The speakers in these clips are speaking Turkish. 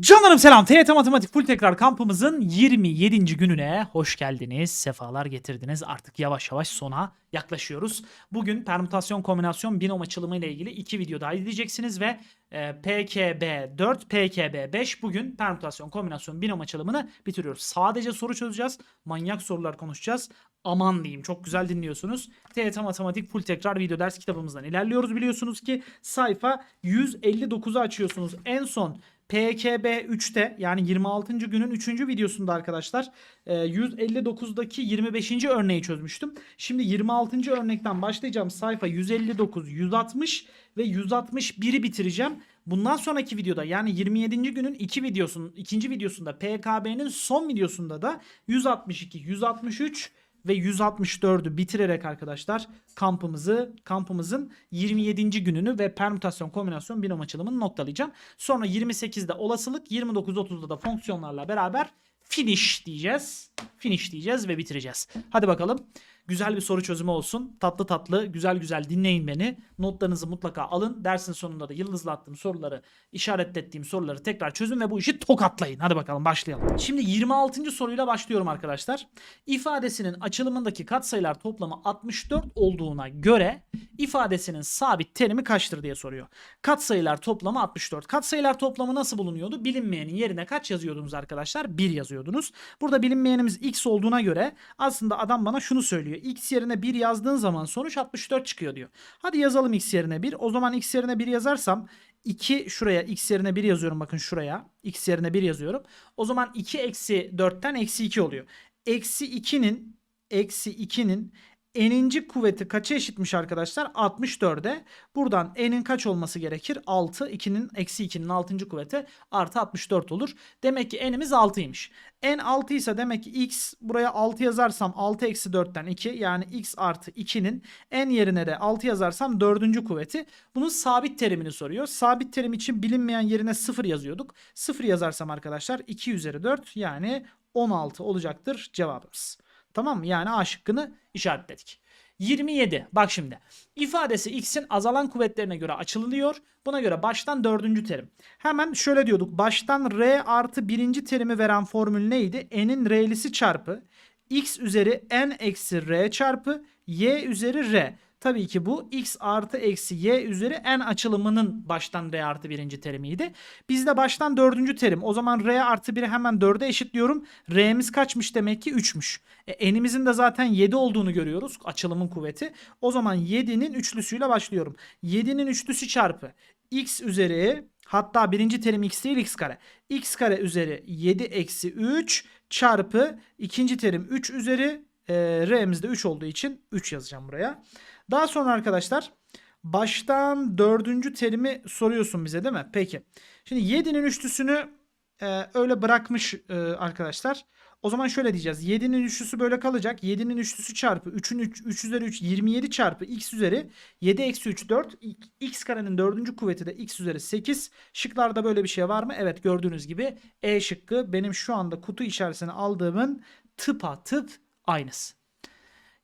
Canlarım selam. TYT Matematik Full Tekrar kampımızın 27. gününe hoş geldiniz. Sefalar getirdiniz. Artık yavaş yavaş sona yaklaşıyoruz. Bugün permütasyon kombinasyon binom açılımı ile ilgili iki video daha izleyeceksiniz ve e, PKB 4, PKB 5 bugün permütasyon kombinasyon binom açılımını bitiriyoruz. Sadece soru çözeceğiz. Manyak sorular konuşacağız. Aman diyeyim çok güzel dinliyorsunuz. TYT Matematik Full Tekrar video ders kitabımızdan ilerliyoruz. Biliyorsunuz ki sayfa 159'u açıyorsunuz. En son PKB 3'te yani 26. günün 3. videosunda arkadaşlar e, 159'daki 25. örneği çözmüştüm. Şimdi 26. örnekten başlayacağım. Sayfa 159, 160 ve 161'i bitireceğim. Bundan sonraki videoda yani 27. günün 2 videosunun ikinci videosunda PKB'nin son videosunda da 162, 163 ve 164'ü bitirerek arkadaşlar kampımızı kampımızın 27. gününü ve permütasyon kombinasyon binom açılımını noktalayacağım. Sonra 28'de olasılık 29-30'da da fonksiyonlarla beraber finish diyeceğiz. Finish diyeceğiz ve bitireceğiz. Hadi bakalım. Güzel bir soru çözümü olsun. Tatlı tatlı, güzel güzel dinleyin beni. Notlarınızı mutlaka alın. Dersin sonunda da yıldızlı attığım soruları, işaretlettiğim soruları tekrar çözün ve bu işi tokatlayın. Hadi bakalım başlayalım. Şimdi 26. soruyla başlıyorum arkadaşlar. İfadesinin açılımındaki katsayılar toplamı 64 olduğuna göre ifadesinin sabit terimi kaçtır diye soruyor. Katsayılar toplamı 64. Katsayılar toplamı nasıl bulunuyordu? Bilinmeyenin yerine kaç yazıyordunuz arkadaşlar? 1 yazıyordunuz. Burada bilinmeyenimiz x olduğuna göre aslında adam bana şunu söylüyor. X yerine 1 yazdığın zaman sonuç 64 çıkıyor diyor. Hadi yazalım x yerine 1. O zaman x yerine 1 yazarsam 2 şuraya x yerine 1 yazıyorum bakın şuraya. x yerine 1 yazıyorum. O zaman 2 eksi 4'ten eksi 2 oluyor. Eksi 2'nin eksi 2'nin n'inci kuvveti kaça eşitmiş arkadaşlar? 64'e. Buradan n'in kaç olması gerekir? 6. 2'nin eksi 2'nin 6. kuvveti artı 64 olur. Demek ki n'imiz 6'ymış. n 6 ise demek ki x buraya 6 yazarsam 6 eksi 4'ten 2 yani x artı 2'nin n yerine de 6 yazarsam 4. kuvveti. Bunun sabit terimini soruyor. Sabit terim için bilinmeyen yerine 0 yazıyorduk. 0 yazarsam arkadaşlar 2 üzeri 4 yani 16 olacaktır cevabımız. Tamam mı? Yani A şıkkını işaretledik. 27. Bak şimdi. İfadesi x'in azalan kuvvetlerine göre açılıyor. Buna göre baştan dördüncü terim. Hemen şöyle diyorduk. Baştan r artı birinci terimi veren formül neydi? n'in r'lisi çarpı x üzeri n eksi r çarpı y üzeri r. Tabii ki bu x artı eksi y üzeri n açılımının baştan r artı birinci terimiydi. Bizde baştan dördüncü terim. O zaman r artı 1'i hemen 4'e eşitliyorum. r'miz kaçmış demek ki 3'müş. E, n'imizin de zaten 7 olduğunu görüyoruz. Açılımın kuvveti. O zaman 7'nin üçlüsüyle başlıyorum. 7'nin üçlüsü çarpı x üzeri hatta birinci terim x değil x kare. x kare üzeri 7 eksi 3 çarpı ikinci terim 3 üzeri e, r'miz de 3 olduğu için 3 yazacağım buraya. Daha sonra arkadaşlar baştan dördüncü terimi soruyorsun bize değil mi? Peki. Şimdi 7'nin üçlüsünü e, öyle bırakmış e, arkadaşlar. O zaman şöyle diyeceğiz. 7'nin üçlüsü böyle kalacak. 7'nin üçlüsü çarpı 3'ün 3, 3 üzeri 3 27 çarpı x üzeri 7 eksi 3 4. x karenin dördüncü kuvveti de x üzeri 8. Şıklarda böyle bir şey var mı? Evet gördüğünüz gibi E şıkkı benim şu anda kutu içerisine aldığımın tıpa tıp aynısı.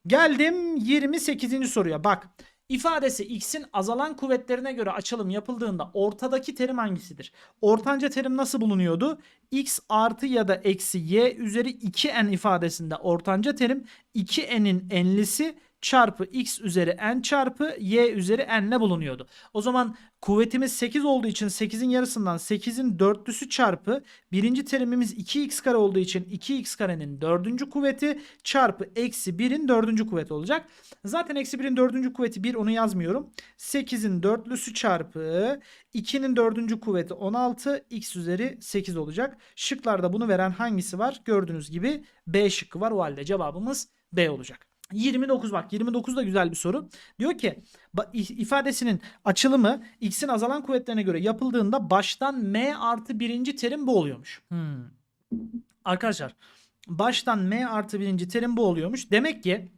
Geldim 28. soruya. Bak ifadesi x'in azalan kuvvetlerine göre açılım yapıldığında ortadaki terim hangisidir? Ortanca terim nasıl bulunuyordu? x artı ya da eksi y üzeri 2n ifadesinde ortanca terim 2n'in n'lisi çarpı x üzeri n çarpı y üzeri n ile bulunuyordu. O zaman kuvvetimiz 8 olduğu için 8'in yarısından 8'in dörtlüsü çarpı birinci terimimiz 2x kare olduğu için 2x karenin dördüncü kuvveti çarpı eksi 1'in dördüncü kuvveti olacak. Zaten eksi 1'in dördüncü kuvveti 1 onu yazmıyorum. 8'in dörtlüsü çarpı 2'nin dördüncü kuvveti 16 x üzeri 8 olacak. Şıklarda bunu veren hangisi var? Gördüğünüz gibi B şıkkı var. O halde cevabımız B olacak. 29 bak 29 da güzel bir soru. Diyor ki ifadesinin açılımı x'in azalan kuvvetlerine göre yapıldığında baştan m artı birinci terim bu oluyormuş. Hmm. Arkadaşlar baştan m artı birinci terim bu oluyormuş. Demek ki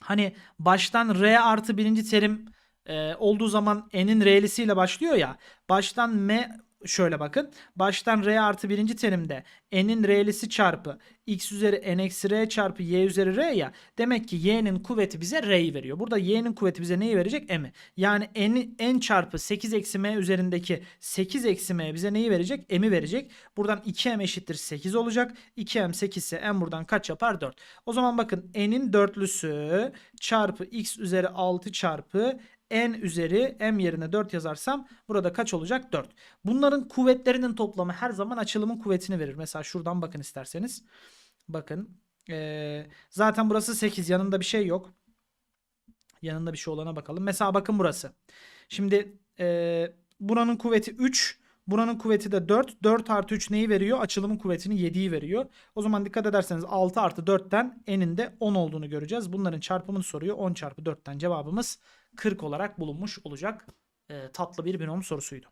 hani baştan r artı birinci terim e, olduğu zaman n'in r'lisiyle başlıyor ya. Baştan m şöyle bakın. Baştan r artı birinci terimde n'in r'lisi çarpı x üzeri n eksi r çarpı y üzeri r ya. Demek ki y'nin kuvveti bize r'yi veriyor. Burada y'nin kuvveti bize neyi verecek? m'i. Yani n, n çarpı 8 eksi m üzerindeki 8 eksi m bize neyi verecek? m'i verecek. Buradan 2m eşittir 8 olacak. 2m 8 ise m buradan kaç yapar? 4. O zaman bakın n'in dörtlüsü çarpı x üzeri 6 çarpı n üzeri m yerine 4 yazarsam burada kaç olacak? 4. Bunların kuvvetlerinin toplamı her zaman açılımın kuvvetini verir. Mesela şuradan bakın isterseniz. Bakın. Ee, zaten burası 8. Yanında bir şey yok. Yanında bir şey olana bakalım. Mesela bakın burası. Şimdi ee, buranın kuvveti 3. Buranın kuvveti de 4. 4 artı 3 neyi veriyor? Açılımın kuvvetini 7'yi veriyor. O zaman dikkat ederseniz 6 artı 4'ten n'in de 10 olduğunu göreceğiz. Bunların çarpımını soruyor. 10 çarpı 4'ten cevabımız 40 olarak bulunmuş olacak. Ee, tatlı bir binom sorusuydu.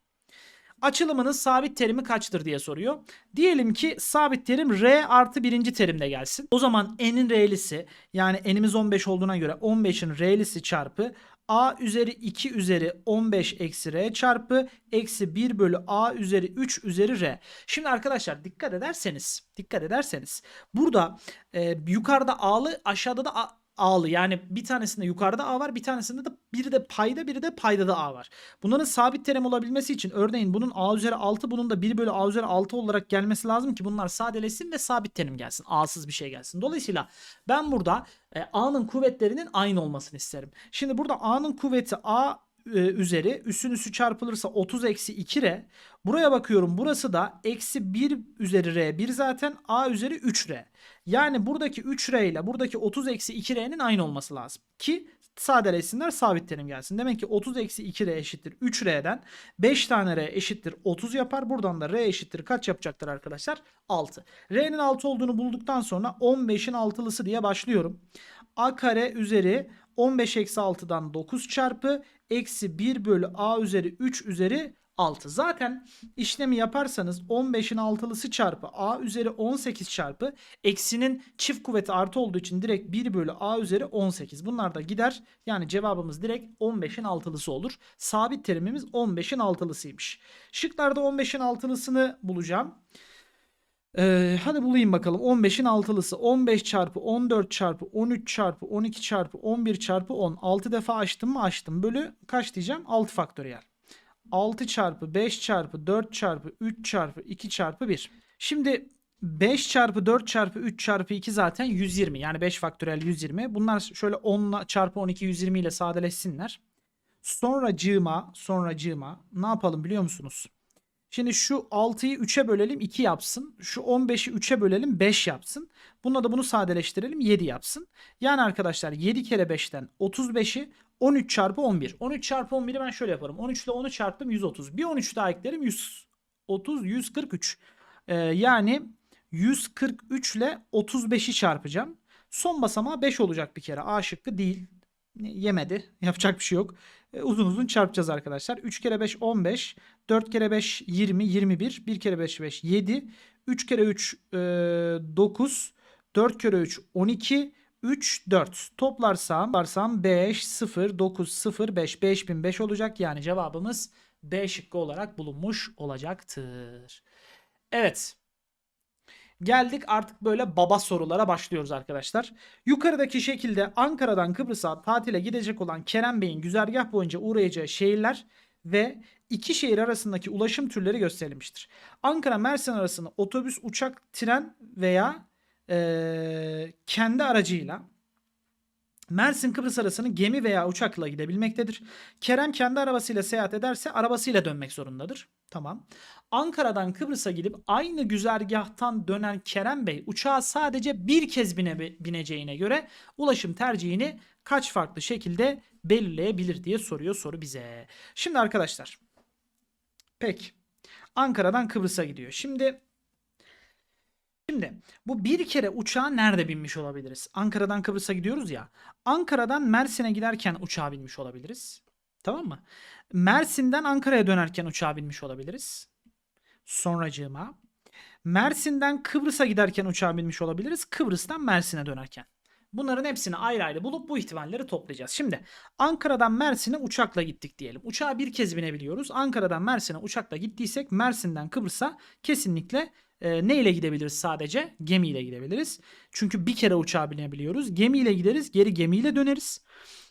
Açılımının sabit terimi kaçtır diye soruyor. Diyelim ki sabit terim r artı birinci terimde gelsin. O zaman n'in r'lisi yani n'imiz 15 olduğuna göre 15'in r'lisi çarpı a üzeri 2 üzeri 15 eksi r çarpı eksi 1 bölü a üzeri 3 üzeri r. Şimdi arkadaşlar dikkat ederseniz dikkat ederseniz burada e, yukarıda a'lı aşağıda da a, a'lı yani bir tanesinde yukarıda a var bir tanesinde de biri de payda biri de payda da a var. Bunların sabit terim olabilmesi için örneğin bunun a üzeri 6 bunun da 1 bölü a üzeri 6 olarak gelmesi lazım ki bunlar sadeleşsin ve sabit terim gelsin. A'sız bir şey gelsin. Dolayısıyla ben burada e, a'nın kuvvetlerinin aynı olmasını isterim. Şimdi burada a'nın kuvveti a e, üzeri üssün üssü çarpılırsa 30 eksi 2 r. Buraya bakıyorum burası da eksi 1 üzeri r 1 zaten a üzeri 3 r. Yani buradaki 3 r ile buradaki 30 eksi 2 r'nin aynı olması lazım. Ki sadeleşsinler sabit terim gelsin. Demek ki 30 eksi 2 r eşittir 3 r'den 5 tane r eşittir 30 yapar. Buradan da r eşittir kaç yapacaktır arkadaşlar? 6. r'nin 6 olduğunu bulduktan sonra 15'in altılısı diye başlıyorum. a kare üzeri 15 eksi 6'dan 9 çarpı eksi 1 bölü a üzeri 3 üzeri 6. Zaten işlemi yaparsanız 15'in altılısı çarpı a üzeri 18 çarpı eksinin çift kuvveti artı olduğu için direkt 1 bölü a üzeri 18. Bunlar da gider. Yani cevabımız direkt 15'in altılısı olur. Sabit terimimiz 15'in altılısıymış. Şıklarda 15'in altılısını bulacağım. Ee, hadi bulayım bakalım. 15'in altılısı 15 çarpı 14 çarpı 13 çarpı 12 çarpı 11 çarpı 10. 6 defa açtım mı açtım. Bölü kaç diyeceğim? 6 faktöriyel. 6 çarpı 5 çarpı 4 çarpı 3 çarpı 2 çarpı 1. Şimdi 5 çarpı 4 çarpı 3 çarpı 2 zaten 120. Yani 5 faktöriyel 120. Bunlar şöyle 10 çarpı 12 120 ile sadeleşsinler. Sonra cığıma, sonra cığıma ne yapalım biliyor musunuz? Şimdi şu 6'yı 3'e bölelim 2 yapsın. Şu 15'i 3'e bölelim 5 yapsın. Bununla da bunu sadeleştirelim 7 yapsın. Yani arkadaşlar 7 kere 5'ten 35'i 13 çarpı 11. 13 çarpı 11'i ben şöyle yaparım. 13 ile 10'u çarptım 130. Bir 13 daha eklerim 130 143. Ee, yani 143 ile 35'i çarpacağım. Son basamağı 5 olacak bir kere. A şıkkı değil. Yemedi. Yapacak bir şey yok. Ee, uzun uzun çarpacağız arkadaşlar. 3 kere 5 15. 4 kere 5 20 21. 1 kere 5 5 7. 3 kere 3 e, 9. 4 kere 3 12. 3, 4. Toplarsam, toplarsam 5, 0, 9, 0, 5. 5005 olacak. Yani cevabımız B şıkkı olarak bulunmuş olacaktır. Evet. Geldik artık böyle baba sorulara başlıyoruz arkadaşlar. Yukarıdaki şekilde Ankara'dan Kıbrıs'a tatile gidecek olan Kerem Bey'in güzergah boyunca uğrayacağı şehirler ve iki şehir arasındaki ulaşım türleri gösterilmiştir. Ankara Mersin arasında otobüs, uçak, tren veya e, kendi aracıyla Mersin Kıbrıs arasını gemi veya uçakla gidebilmektedir. Kerem kendi arabasıyla seyahat ederse arabasıyla dönmek zorundadır. Tamam. Ankara'dan Kıbrıs'a gidip aynı güzergahtan dönen Kerem Bey uçağa sadece bir kez bine, bineceğine göre ulaşım tercihini kaç farklı şekilde belirleyebilir diye soruyor soru bize. Şimdi arkadaşlar. Pek. Ankara'dan Kıbrıs'a gidiyor. Şimdi Şimdi bu bir kere uçağa nerede binmiş olabiliriz? Ankara'dan Kıbrıs'a gidiyoruz ya. Ankara'dan Mersin'e giderken uçağa binmiş olabiliriz. Tamam mı? Mersin'den Ankara'ya dönerken uçağa binmiş olabiliriz. Sonracığıma. Mersin'den Kıbrıs'a giderken uçağa binmiş olabiliriz. Kıbrıs'tan Mersin'e dönerken. Bunların hepsini ayrı ayrı bulup bu ihtimalleri toplayacağız. Şimdi Ankara'dan Mersin'e uçakla gittik diyelim. Uçağa bir kez binebiliyoruz. Ankara'dan Mersin'e uçakla gittiysek Mersin'den Kıbrıs'a kesinlikle e, ne ile gidebiliriz sadece? Gemiyle gidebiliriz. Çünkü bir kere uçağa binebiliyoruz. Gemiyle gideriz, geri gemiyle döneriz.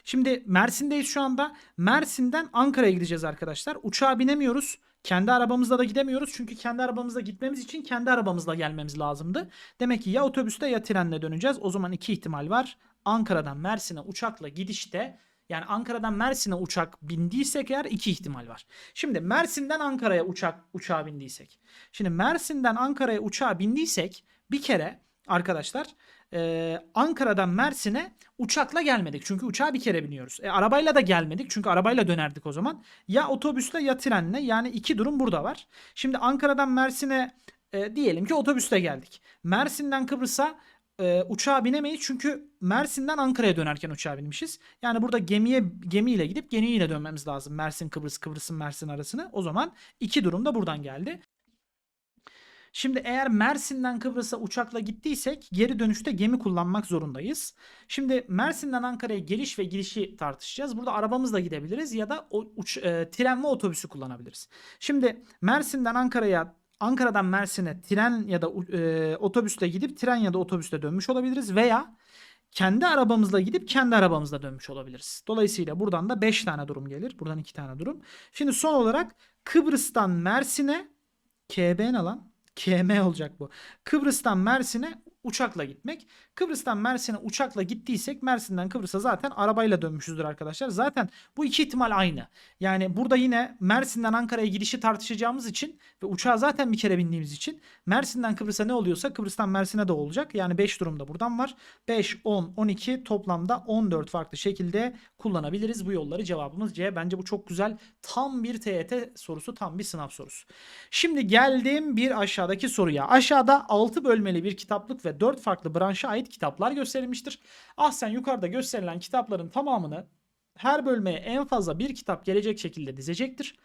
Şimdi Mersin'deyiz şu anda. Mersin'den Ankara'ya gideceğiz arkadaşlar. Uçağa binemiyoruz. Kendi arabamızla da gidemiyoruz. Çünkü kendi arabamızla gitmemiz için kendi arabamızla gelmemiz lazımdı. Demek ki ya otobüste ya trenle döneceğiz. O zaman iki ihtimal var. Ankara'dan Mersin'e uçakla gidişte yani Ankara'dan Mersin'e uçak bindiysek eğer iki ihtimal var. Şimdi Mersin'den Ankara'ya uçak uçağa bindiysek. Şimdi Mersin'den Ankara'ya uçağa bindiysek bir kere arkadaşlar e, Ankara'dan Mersin'e uçakla gelmedik. Çünkü uçağa bir kere biniyoruz. E, arabayla da gelmedik. Çünkü arabayla dönerdik o zaman. Ya otobüsle ya trenle. Yani iki durum burada var. Şimdi Ankara'dan Mersin'e e, diyelim ki otobüste geldik. Mersin'den Kıbrıs'a e, uçağa binemeyiz çünkü Mersin'den Ankara'ya dönerken uçağa binmişiz. Yani burada gemiye gemiyle gidip gemiyle dönmemiz lazım. Mersin Kıbrıs Kıbrıs'ın Mersin arasını. O zaman iki durum da buradan geldi. Şimdi eğer Mersin'den Kıbrıs'a uçakla gittiysek geri dönüşte gemi kullanmak zorundayız. Şimdi Mersin'den Ankara'ya geliş ve girişi tartışacağız. Burada arabamızla gidebiliriz ya da o uç, e, tren ve otobüsü kullanabiliriz. Şimdi Mersin'den Ankara'ya Ankara'dan Mersin'e tren ya da e, otobüsle gidip tren ya da otobüsle dönmüş olabiliriz veya kendi arabamızla gidip kendi arabamızla dönmüş olabiliriz. Dolayısıyla buradan da 5 tane durum gelir. Buradan 2 tane durum. Şimdi son olarak Kıbrıs'tan Mersin'e KB ne lan? KM olacak bu. Kıbrıs'tan Mersin'e uçakla gitmek. Kıbrıs'tan Mersin'e uçakla gittiysek Mersin'den Kıbrıs'a zaten arabayla dönmüşüzdür arkadaşlar. Zaten bu iki ihtimal aynı. Yani burada yine Mersin'den Ankara'ya gidişi tartışacağımız için ve uçağa zaten bir kere bindiğimiz için Mersin'den Kıbrıs'a ne oluyorsa Kıbrıs'tan Mersin'e de olacak. Yani 5 durumda buradan var. 5, 10, 12 toplamda 14 farklı şekilde kullanabiliriz bu yolları. Cevabımız C. Bence bu çok güzel. Tam bir TYT sorusu, tam bir sınav sorusu. Şimdi geldim bir aşağıdaki soruya. Aşağıda 6 bölmeli bir kitaplık ve 4 farklı branşa ait kitaplar gösterilmiştir. Ah sen yukarıda gösterilen kitapların tamamını her bölmeye en fazla bir kitap gelecek şekilde dizecektir.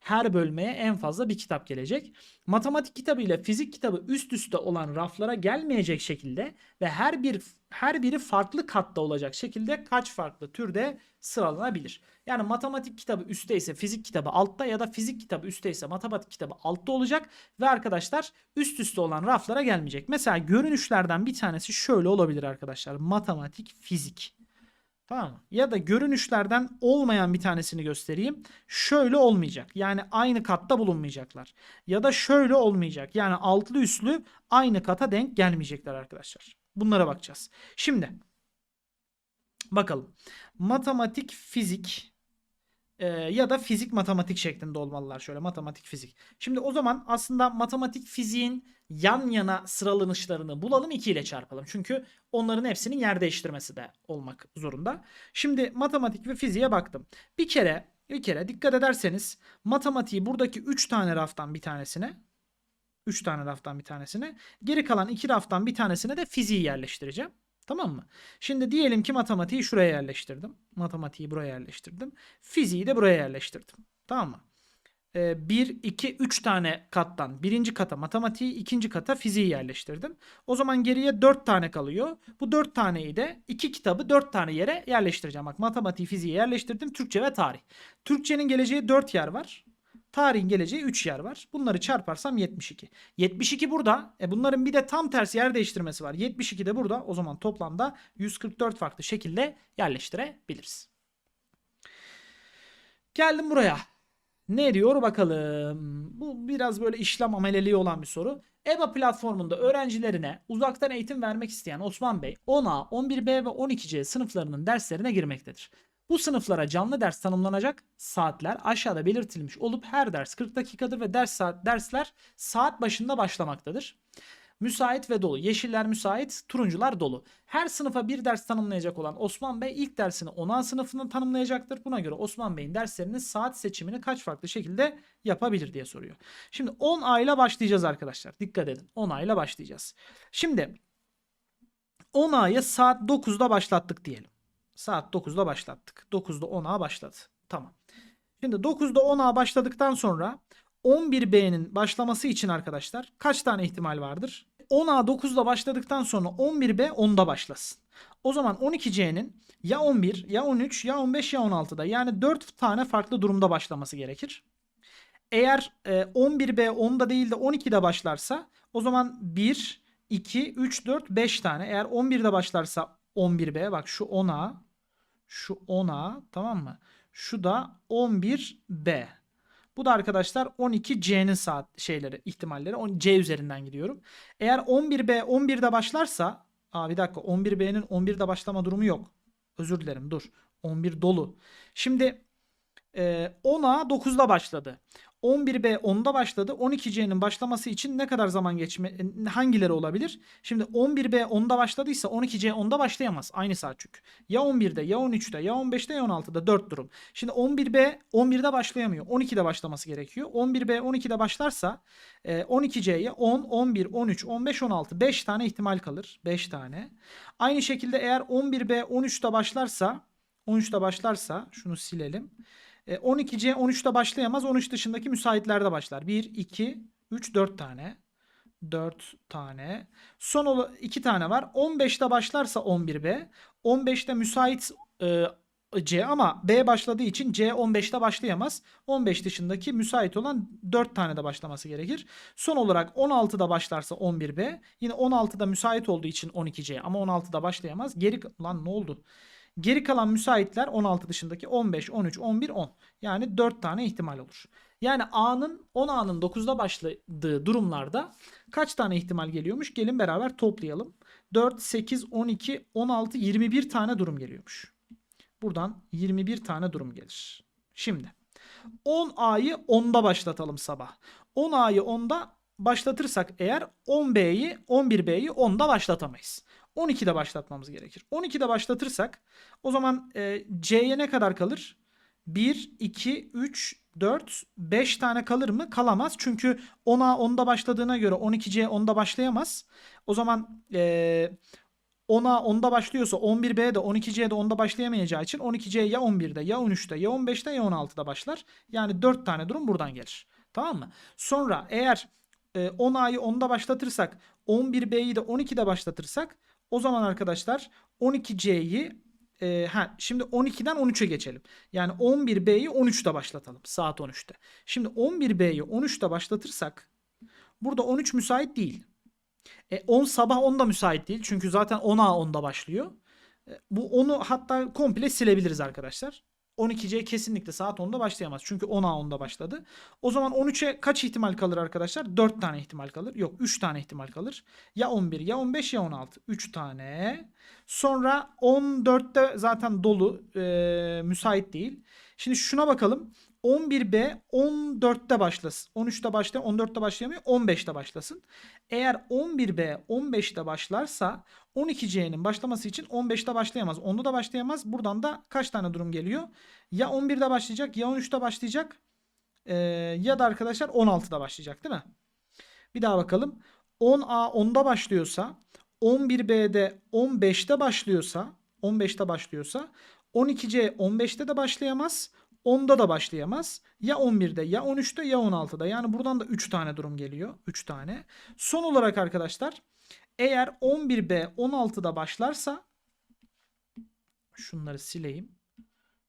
Her bölmeye en fazla bir kitap gelecek. Matematik kitabı ile fizik kitabı üst üste olan raflara gelmeyecek şekilde ve her bir her biri farklı katta olacak şekilde kaç farklı türde sıralanabilir? Yani matematik kitabı üstte ise fizik kitabı altta ya da fizik kitabı üstte ise matematik kitabı altta olacak ve arkadaşlar üst üste olan raflara gelmeyecek. Mesela görünüşlerden bir tanesi şöyle olabilir arkadaşlar. Matematik, fizik. Tamam? Ya da görünüşlerden olmayan bir tanesini göstereyim. Şöyle olmayacak. Yani aynı katta bulunmayacaklar. Ya da şöyle olmayacak. Yani altlı üstlü aynı kata denk gelmeyecekler arkadaşlar. Bunlara bakacağız. Şimdi bakalım. Matematik, fizik e, ya da fizik matematik şeklinde olmalılar şöyle matematik fizik. Şimdi o zaman aslında matematik fiziğin yan yana sıralanışlarını bulalım 2 ile çarpalım. Çünkü onların hepsinin yer değiştirmesi de olmak zorunda. Şimdi matematik ve fiziğe baktım. Bir kere bir kere dikkat ederseniz matematiği buradaki 3 tane raftan bir tanesine 3 tane raftan bir tanesine geri kalan 2 raftan bir tanesine de fiziği yerleştireceğim. Tamam mı? Şimdi diyelim ki matematiği şuraya yerleştirdim. Matematiği buraya yerleştirdim. Fiziği de buraya yerleştirdim. Tamam mı? 1, 2, 3 tane kattan birinci kata matematiği, ikinci kata fiziği yerleştirdim. O zaman geriye 4 tane kalıyor. Bu 4 taneyi de iki kitabı 4 tane yere yerleştireceğim. Bak matematiği, fiziği yerleştirdim. Türkçe ve tarih. Türkçenin geleceği 4 yer var. Tarihin geleceği 3 yer var. Bunları çarparsam 72. 72 burada. E bunların bir de tam tersi yer değiştirmesi var. 72 de burada. O zaman toplamda 144 farklı şekilde yerleştirebiliriz. Geldim buraya. Ne diyor bakalım. Bu biraz böyle işlem ameleliği olan bir soru. EBA platformunda öğrencilerine uzaktan eğitim vermek isteyen Osman Bey 10A, 11B ve 12C sınıflarının derslerine girmektedir. Bu sınıflara canlı ders tanımlanacak saatler aşağıda belirtilmiş olup her ders 40 dakikadır ve ders saat, dersler saat başında başlamaktadır. Müsait ve dolu. Yeşiller müsait, turuncular dolu. Her sınıfa bir ders tanımlayacak olan Osman Bey ilk dersini 10A sınıfından tanımlayacaktır. Buna göre Osman Bey'in derslerinin saat seçimini kaç farklı şekilde yapabilir diye soruyor. Şimdi 10A ile başlayacağız arkadaşlar. Dikkat edin. 10A ile başlayacağız. Şimdi 10A'yı saat 9'da başlattık diyelim. Saat 9'da başlattık. 9'da 10A başladı. Tamam. Şimdi 9'da 10A başladıktan sonra 11B'nin başlaması için arkadaşlar kaç tane ihtimal vardır? 10A 9'da başladıktan sonra 11B 10'da başlasın. O zaman 12C'nin ya 11 ya 13 ya 15 ya 16'da yani 4 tane farklı durumda başlaması gerekir. Eğer e, 11B 10'da değil de 12'de başlarsa o zaman 1, 2, 3, 4, 5 tane. Eğer 11'de başlarsa 11B bak şu 10A şu 10A tamam mı? Şu da 11B. Bu da arkadaşlar 12C'nin saat şeyleri ihtimalleri. C üzerinden gidiyorum. Eğer 11B 11'de başlarsa Aa bir dakika 11B'nin 11'de başlama durumu yok. Özür dilerim dur. 11 dolu. Şimdi e, 10A 9'da başladı. 11B 10'da başladı. 12C'nin başlaması için ne kadar zaman geçme e, hangileri olabilir? Şimdi 11B 10'da başladıysa 12C 10'da başlayamaz. Aynı saat çünkü. Ya 11'de ya 13'te ya 15'te ya 16'da 4 durum. Şimdi 11B 11'de başlayamıyor. 12'de başlaması gerekiyor. 11B 12'de başlarsa e, 12C'ye 10, 11, 13, 15, 16 5 tane ihtimal kalır. 5 tane. Aynı şekilde eğer 11B 13'te başlarsa 13'te başlarsa şunu silelim. E, 12C 13'te başlayamaz. 13 dışındaki müsaitlerde başlar. 1, 2, 3, 4 tane. 4 tane. Son 2 tane var. 15'te başlarsa 11B. 15'te müsait e, C ama B başladığı için C 15'te başlayamaz. 15 dışındaki müsait olan 4 tane de başlaması gerekir. Son olarak 16'da başlarsa 11B. Yine 16'da müsait olduğu için 12C ama 16'da başlayamaz. Geri lan ne oldu? Geri kalan müsaitler 16 dışındaki 15, 13, 11, 10. Yani 4 tane ihtimal olur. Yani A'nın 10 A'nın 9'da başladığı durumlarda kaç tane ihtimal geliyormuş? Gelin beraber toplayalım. 4, 8, 12, 16, 21 tane durum geliyormuş. Buradan 21 tane durum gelir. Şimdi 10 A'yı 10'da başlatalım sabah. 10 A'yı 10'da başlatırsak eğer 10B'yi 11B'yi 10'da başlatamayız. 12'de başlatmamız gerekir. 12'de başlatırsak o zaman e, C'ye ne kadar kalır? 1, 2, 3, 4, 5 tane kalır mı? Kalamaz. Çünkü 10A 10'da başladığına göre 12C 10'da başlayamaz. O zaman e, 10A 10'da başlıyorsa 11B de 12C de 10'da başlayamayacağı için 12C ya 11'de ya 13'te ya 15'te ya 16'da başlar. Yani 4 tane durum buradan gelir. Tamam mı? Sonra eğer e, 10A'yı 10'da başlatırsak 11B'yi de 12'de başlatırsak o zaman arkadaşlar 12C'yi e, ha, şimdi 12'den 13'e geçelim. Yani 11B'yi 13'te başlatalım. Saat 13'te. Şimdi 11B'yi 13'te başlatırsak burada 13 müsait değil. E, 10 sabah 10'da müsait değil. Çünkü zaten 10'a 10'da başlıyor. E, bu onu hatta komple silebiliriz arkadaşlar. 12C kesinlikle saat 10'da başlayamaz. Çünkü 10'a 10'da başladı. O zaman 13'e kaç ihtimal kalır arkadaşlar? 4 tane ihtimal kalır. Yok 3 tane ihtimal kalır. Ya 11 ya 15 ya 16. 3 tane. Sonra 14'te zaten dolu. E, müsait değil. Şimdi şuna bakalım. 11B 14'te başlasın. 13'te başlayan 14'te başlayamıyor. 15'te başlasın. Eğer 11B 15'te başlarsa 12C'nin başlaması için 15'te başlayamaz. 10'da da başlayamaz. Buradan da kaç tane durum geliyor? Ya 11'de başlayacak ya 13'te başlayacak. Ee, ya da arkadaşlar 16'da başlayacak değil mi? Bir daha bakalım. 10A 10'da başlıyorsa 11B'de 15'te başlıyorsa 15'te başlıyorsa 12C 15'te de başlayamaz. 10'da da başlayamaz. Ya 11'de ya 13'te ya 16'da. Yani buradan da 3 tane durum geliyor. 3 tane. Son olarak arkadaşlar eğer 11B 16'da başlarsa şunları sileyim.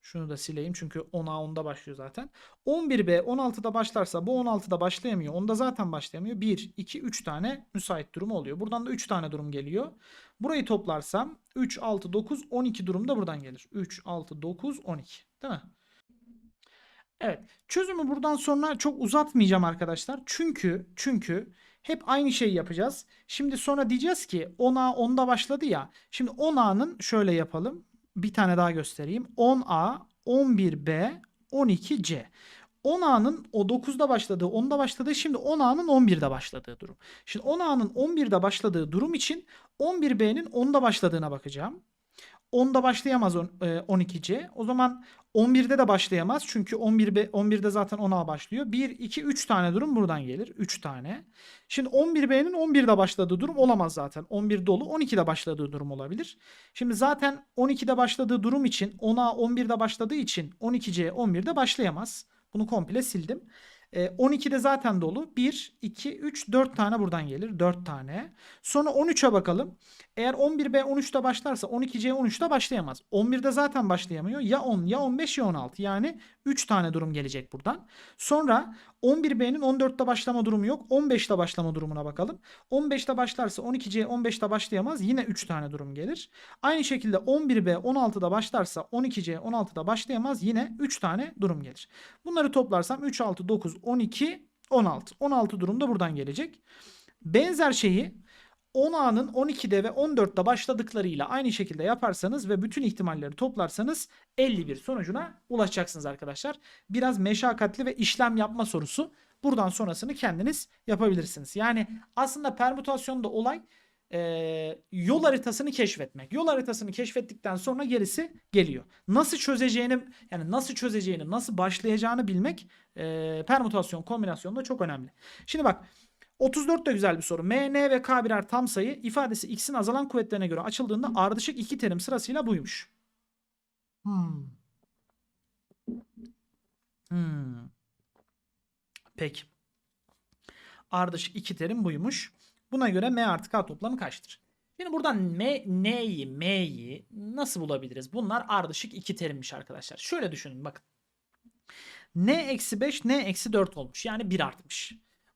Şunu da sileyim çünkü 10'a 10'da başlıyor zaten. 11B 16'da başlarsa bu 16'da başlayamıyor. Onda zaten başlayamıyor. 1, 2, 3 tane müsait durum oluyor. Buradan da 3 tane durum geliyor. Burayı toplarsam 3, 6, 9, 12 durum da buradan gelir. 3, 6, 9, 12. Değil mi? Evet. Çözümü buradan sonra çok uzatmayacağım arkadaşlar. Çünkü çünkü hep aynı şeyi yapacağız. Şimdi sonra diyeceğiz ki 10A 10'da başladı ya. Şimdi 10A'nın şöyle yapalım. Bir tane daha göstereyim. 10A, 11B, 12C. 10A'nın o 9'da başladığı, 10'da başladığı şimdi 10A'nın 11'de başladığı durum. Şimdi 10A'nın 11'de başladığı durum için 11B'nin 10'da başladığına bakacağım. 10'da başlayamaz 12C. O zaman 11'de de başlayamaz. Çünkü 11 11'de zaten 10A başlıyor. 1, 2, 3 tane durum buradan gelir. 3 tane. Şimdi 11B'nin 11'de başladığı durum olamaz zaten. 11 dolu. 12'de başladığı durum olabilir. Şimdi zaten 12'de başladığı durum için 10A 11'de başladığı için 12C 11'de başlayamaz. Bunu komple sildim. E, 12'de zaten dolu. 1, 2, 3, 4 tane buradan gelir. 4 tane. Sonra 13'e bakalım. Eğer 11B 13'te başlarsa 12C 13'te başlayamaz. 11'de zaten başlayamıyor. Ya 10 ya 15 ya 16. Yani 3 tane durum gelecek buradan. Sonra 11B'nin 14'te başlama durumu yok. 15'te başlama durumuna bakalım. 15'te başlarsa 12C 15'te başlayamaz. Yine 3 tane durum gelir. Aynı şekilde 11B 16'da başlarsa 12C 16'da başlayamaz. Yine 3 tane durum gelir. Bunları toplarsam 3, 6, 9, 12, 16. 16 durum da buradan gelecek. Benzer şeyi 10A'nın 12'de ve 14'te başladıklarıyla aynı şekilde yaparsanız ve bütün ihtimalleri toplarsanız 51 sonucuna ulaşacaksınız arkadaşlar. Biraz meşakkatli ve işlem yapma sorusu. Buradan sonrasını kendiniz yapabilirsiniz. Yani aslında permütasyonda olay e, yol haritasını keşfetmek. Yol haritasını keşfettikten sonra gerisi geliyor. Nasıl çözeceğini yani nasıl çözeceğini, nasıl başlayacağını bilmek e, permütasyon kombinasyonda çok önemli. Şimdi bak 34 da güzel bir soru. M, N ve K birer tam sayı ifadesi x'in azalan kuvvetlerine göre açıldığında ardışık iki terim sırasıyla buymuş. Hmm. Hmm. Peki. Ardışık iki terim buymuş. Buna göre M artı K toplamı kaçtır? Şimdi buradan M, N'yi, M'yi nasıl bulabiliriz? Bunlar ardışık iki terimmiş arkadaşlar. Şöyle düşünün bakın. N eksi 5, N eksi 4 olmuş. Yani 1 artmış.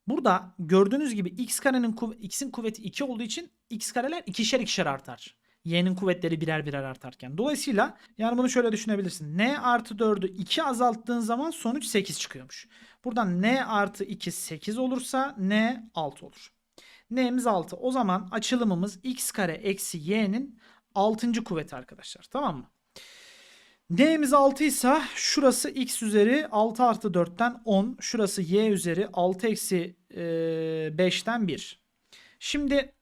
Burada gördüğünüz gibi x karenin x'in kuvveti 2 olduğu için x kareler ikişer ikişer artar. Y'nin kuvvetleri birer birer artarken. Dolayısıyla yani bunu şöyle düşünebilirsin. N artı 4'ü 2 azalttığın zaman sonuç 8 çıkıyormuş. Buradan N artı 2 8 olursa N 6 olur. N'miz 6. O zaman açılımımız x kare eksi y'nin 6. kuvveti arkadaşlar. Tamam mı? N'miz 6 ise şurası x üzeri 6 artı 4'ten 10. Şurası y üzeri 6 eksi e, 5'ten 1. Şimdi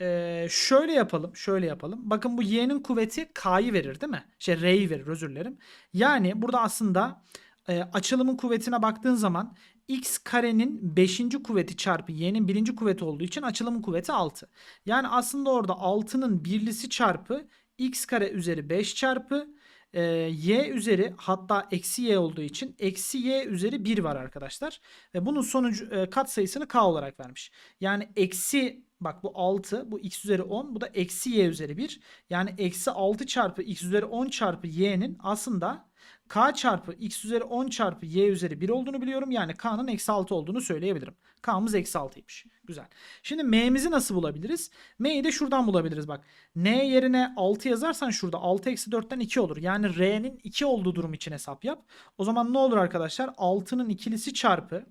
e, şöyle yapalım. Şöyle yapalım. Bakın bu y'nin kuvveti k'yı verir değil mi? Şey r'yi verir özür dilerim. Yani burada aslında e, açılımın kuvvetine baktığın zaman x karenin 5. kuvveti çarpı y'nin 1. kuvveti olduğu için açılımın kuvveti 6. Yani aslında orada 6'nın birlisi çarpı x kare üzeri 5 çarpı e, y üzeri hatta eksi y olduğu için eksi y üzeri 1 var arkadaşlar. Ve bunun sonucu e, kat sayısını k olarak vermiş. Yani eksi bak bu 6 bu x üzeri 10 bu da eksi y üzeri 1. Yani eksi 6 çarpı x üzeri 10 çarpı y'nin aslında k çarpı x üzeri 10 çarpı y üzeri 1 olduğunu biliyorum. Yani k'nın eksi 6 olduğunu söyleyebilirim. K'mız eksi 6'ymış. Güzel. Şimdi m'mizi nasıl bulabiliriz? M'yi de şuradan bulabiliriz bak. N yerine 6 yazarsan şurada 6 eksi 4'ten 2 olur. Yani R'nin 2 olduğu durum için hesap yap. O zaman ne olur arkadaşlar? 6'nın ikilisi çarpı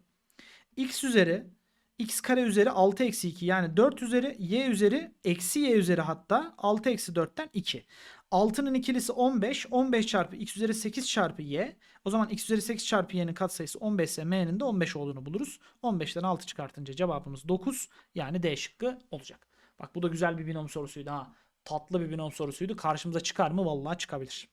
x üzeri x kare üzeri 6 eksi 2 yani 4 üzeri y üzeri eksi y üzeri hatta 6 eksi 4'ten 2. 6'nın ikilisi 15. 15 çarpı x üzeri 8 çarpı y. O zaman x üzeri 8 çarpı y'nin katsayısı 15 ise m'nin de 15 olduğunu buluruz. 15'ten 6 çıkartınca cevabımız 9. Yani D şıkkı olacak. Bak bu da güzel bir binom sorusuydu ha. Tatlı bir binom sorusuydu. Karşımıza çıkar mı? Vallahi çıkabilir.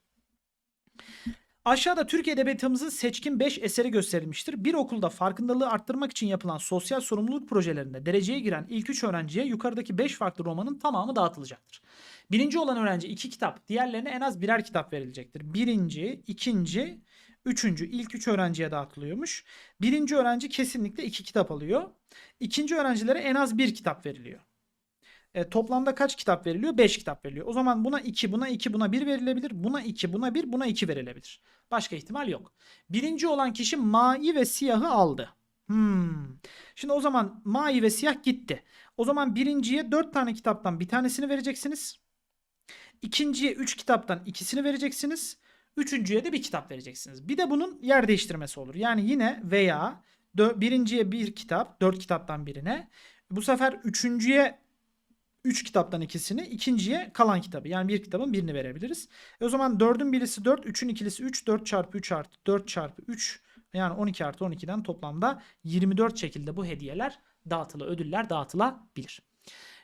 Aşağıda Türk Edebiyatımızın seçkin 5 eseri gösterilmiştir. Bir okulda farkındalığı arttırmak için yapılan sosyal sorumluluk projelerinde dereceye giren ilk 3 öğrenciye yukarıdaki 5 farklı romanın tamamı dağıtılacaktır. Birinci olan öğrenci 2 kitap, diğerlerine en az birer kitap verilecektir. Birinci, ikinci, üçüncü, ilk 3 öğrenciye dağıtılıyormuş. Birinci öğrenci kesinlikle 2 kitap alıyor. İkinci öğrencilere en az bir kitap veriliyor. E, toplamda kaç kitap veriliyor? 5 kitap veriliyor. O zaman buna 2, buna 2, buna 1 verilebilir. Buna 2, buna 1, buna 2 verilebilir. Başka ihtimal yok. Birinci olan kişi mavi ve siyahı aldı. Hmm. Şimdi o zaman mavi ve siyah gitti. O zaman birinciye 4 tane kitaptan bir tanesini vereceksiniz. İkinciye 3 kitaptan ikisini vereceksiniz. Üçüncüye de bir kitap vereceksiniz. Bir de bunun yer değiştirmesi olur. Yani yine veya birinciye bir kitap, 4 kitaptan birine. Bu sefer üçüncüye 3 kitaptan ikisini, ikinciye kalan kitabı. Yani bir kitabın birini verebiliriz. E o zaman 4'ün birisi 4, 3'ün ikilisi 3, 4 çarpı 3 artı 4 çarpı 3 yani 12 artı 12'den toplamda 24 şekilde bu hediyeler dağıtılı ödüller dağıtılabilir.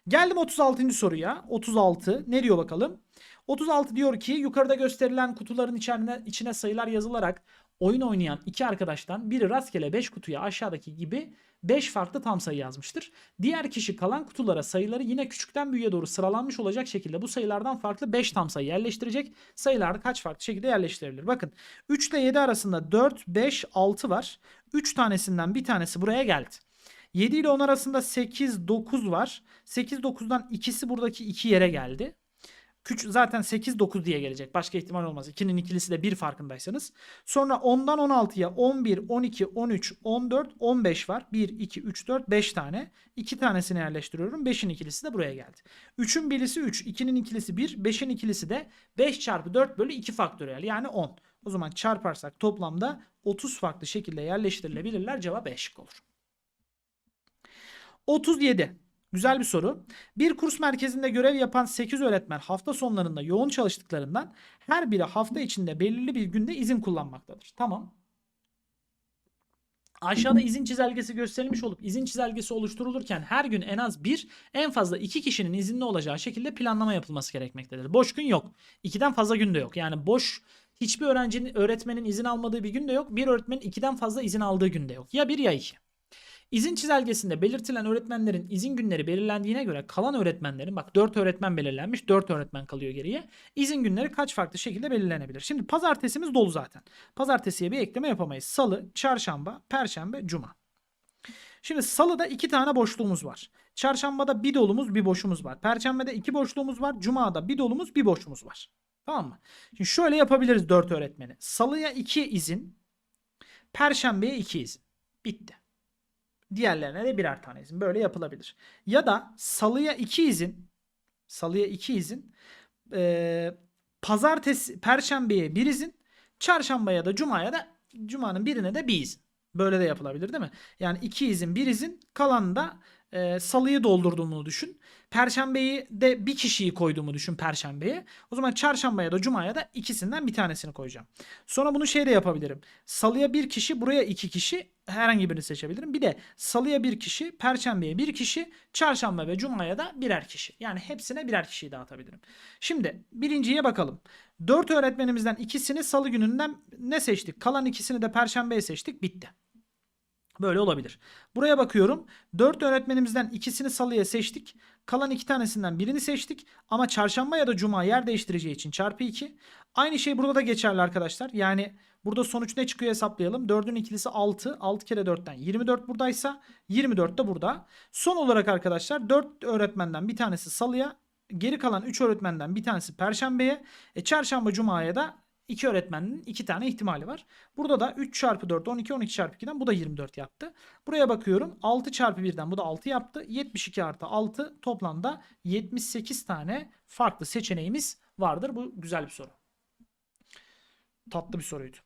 Geldim 36. soruya. 36 ne diyor bakalım? 36 diyor ki yukarıda gösterilen kutuların içine, içine sayılar yazılarak oyun oynayan iki arkadaştan biri rastgele 5 kutuya aşağıdaki gibi 5 farklı tam sayı yazmıştır. Diğer kişi kalan kutulara sayıları yine küçükten büyüğe doğru sıralanmış olacak şekilde bu sayılardan farklı 5 tam sayı yerleştirecek. Sayılar kaç farklı şekilde yerleştirilebilir? Bakın 3 ile 7 arasında 4, 5, 6 var. 3 tanesinden bir tanesi buraya geldi. 7 ile 10 arasında 8, 9 var. 8, 9'dan ikisi buradaki iki yere geldi. Küçük zaten 8 9 diye gelecek. Başka ihtimal olmaz. 2'nin ikilisi de 1 farkındaysanız. Sonra 10'dan 16'ya 11, 12, 13, 14, 15 var. 1 2 3 4 5 tane. 2 tanesini yerleştiriyorum. 5'in ikilisi de buraya geldi. 3'ün birisi 3, 2'nin ikilisi 1, 5'in ikilisi de 5 çarpı 4 bölü 2 faktöriyel yani 10. O zaman çarparsak toplamda 30 farklı şekilde yerleştirilebilirler. Cevap E şıkkı olur. 37. Güzel bir soru. Bir kurs merkezinde görev yapan 8 öğretmen hafta sonlarında yoğun çalıştıklarından her biri hafta içinde belirli bir günde izin kullanmaktadır. Tamam. Aşağıda izin çizelgesi gösterilmiş olup izin çizelgesi oluşturulurken her gün en az bir en fazla iki kişinin izinli olacağı şekilde planlama yapılması gerekmektedir. Boş gün yok. İkiden fazla gün de yok. Yani boş hiçbir öğrencinin öğretmenin izin almadığı bir gün de yok. Bir öğretmenin ikiden fazla izin aldığı gün de yok. Ya bir ya iki. İzin çizelgesinde belirtilen öğretmenlerin izin günleri belirlendiğine göre kalan öğretmenlerin bak 4 öğretmen belirlenmiş 4 öğretmen kalıyor geriye. İzin günleri kaç farklı şekilde belirlenebilir? Şimdi pazartesimiz dolu zaten. Pazartesiye bir ekleme yapamayız. Salı, çarşamba, perşembe, cuma. Şimdi salıda iki tane boşluğumuz var. Çarşambada bir dolumuz bir boşumuz var. Perşembede iki boşluğumuz var. Cuma'da bir dolumuz bir boşumuz var. Tamam mı? Şimdi şöyle yapabiliriz 4 öğretmeni. Salıya 2 izin. Perşembeye 2 izin. Bitti. Diğerlerine de birer tane izin. Böyle yapılabilir. Ya da salıya 2 izin. Salıya 2 izin. Ee, pazartesi, perşembeye 1 izin. Çarşambaya da cumaya da cumanın birine de bir izin. Böyle de yapılabilir değil mi? Yani 2 izin, 1 izin. Kalan da e, salıyı doldurduğumu düşün. Perşembeyi de bir kişiyi koyduğumu düşün perşembeye. O zaman çarşambaya da cumaya da ikisinden bir tanesini koyacağım. Sonra bunu şey yapabilirim. Salıya bir kişi, buraya iki kişi herhangi birini seçebilirim. Bir de salıya bir kişi, perşembeye bir kişi, çarşamba ve cumaya da birer kişi. Yani hepsine birer kişiyi dağıtabilirim. Şimdi birinciye bakalım. Dört öğretmenimizden ikisini salı gününden ne seçtik? Kalan ikisini de perşembeye seçtik. Bitti. Böyle olabilir. Buraya bakıyorum. 4 öğretmenimizden ikisini salıya seçtik. Kalan iki tanesinden birini seçtik. Ama çarşamba ya da cuma yer değiştireceği için çarpı 2. Aynı şey burada da geçerli arkadaşlar. Yani burada sonuç ne çıkıyor hesaplayalım. 4'ün ikilisi 6. 6 kere 4'ten 24 buradaysa 24 de burada. Son olarak arkadaşlar 4 öğretmenden bir tanesi salıya. Geri kalan 3 öğretmenden bir tanesi perşembeye. E, çarşamba cumaya da 2 öğretmenin 2 tane ihtimali var. Burada da 3 çarpı 4 12 12 çarpı 2'den bu da 24 yaptı. Buraya bakıyorum 6 çarpı 1'den bu da 6 yaptı. 72 artı 6 toplamda 78 tane farklı seçeneğimiz vardır. Bu güzel bir soru. Tatlı bir soruydu.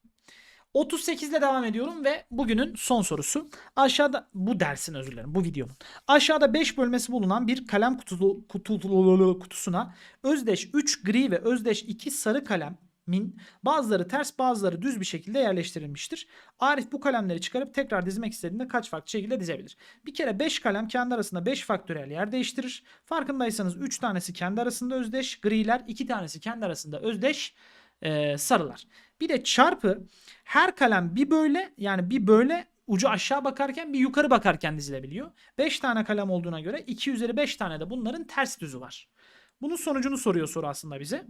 38 ile devam ediyorum ve bugünün son sorusu. Aşağıda bu dersin özür dilerim bu videonun. Aşağıda 5 bölmesi bulunan bir kalem kutusu, kutu, kutusuna özdeş 3 gri ve özdeş 2 sarı kalem min bazıları ters bazıları düz bir şekilde yerleştirilmiştir. Arif bu kalemleri çıkarıp tekrar dizmek istediğinde kaç farklı şekilde dizebilir? Bir kere 5 kalem kendi arasında 5 faktöriyel yer değiştirir. Farkındaysanız 3 tanesi kendi arasında özdeş griler 2 tanesi kendi arasında özdeş e, sarılar. Bir de çarpı her kalem bir böyle yani bir böyle ucu aşağı bakarken bir yukarı bakarken dizilebiliyor. 5 tane kalem olduğuna göre 2 üzeri 5 tane de bunların ters düzü var. Bunun sonucunu soruyor soru aslında bize.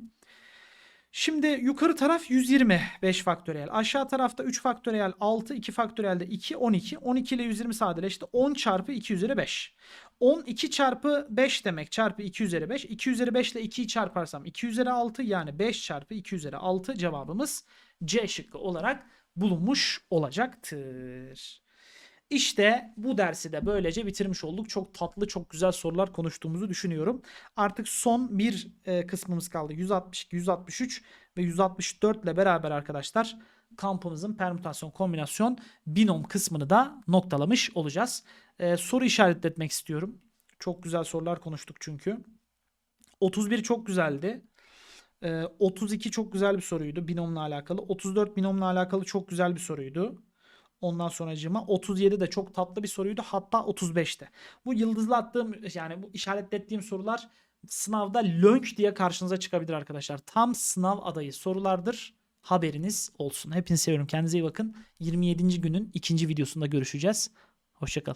Şimdi yukarı taraf 120 5 faktöriyel. Aşağı tarafta 3 faktöriyel 6 2 faktöriyel de 2 12. 12 ile 120 sadeleşti. 10 çarpı 2 üzeri 5. 12 çarpı 5 demek çarpı 2 üzeri 5. 2 üzeri 5 ile 2'yi çarparsam 2 üzeri 6 yani 5 çarpı 2 üzeri 6 cevabımız C şıkkı olarak bulunmuş olacaktır. İşte bu dersi de böylece bitirmiş olduk. Çok tatlı, çok güzel sorular konuştuğumuzu düşünüyorum. Artık son bir e, kısmımız kaldı. 162, 163 ve 164 ile beraber arkadaşlar kampımızın permütasyon, kombinasyon, binom kısmını da noktalamış olacağız. E, soru işaretletmek istiyorum. Çok güzel sorular konuştuk çünkü. 31 çok güzeldi. 32 çok güzel bir soruydu binomla alakalı. 34 binomla alakalı çok güzel bir soruydu. Ondan sonracığıma 37 de çok tatlı bir soruydu. Hatta 35'te. Bu yıldızlı attığım yani bu işaretlettiğim sorular sınavda lönk diye karşınıza çıkabilir arkadaşlar. Tam sınav adayı sorulardır. Haberiniz olsun. Hepinizi seviyorum. Kendinize iyi bakın. 27. günün ikinci videosunda görüşeceğiz. Hoşçakalın.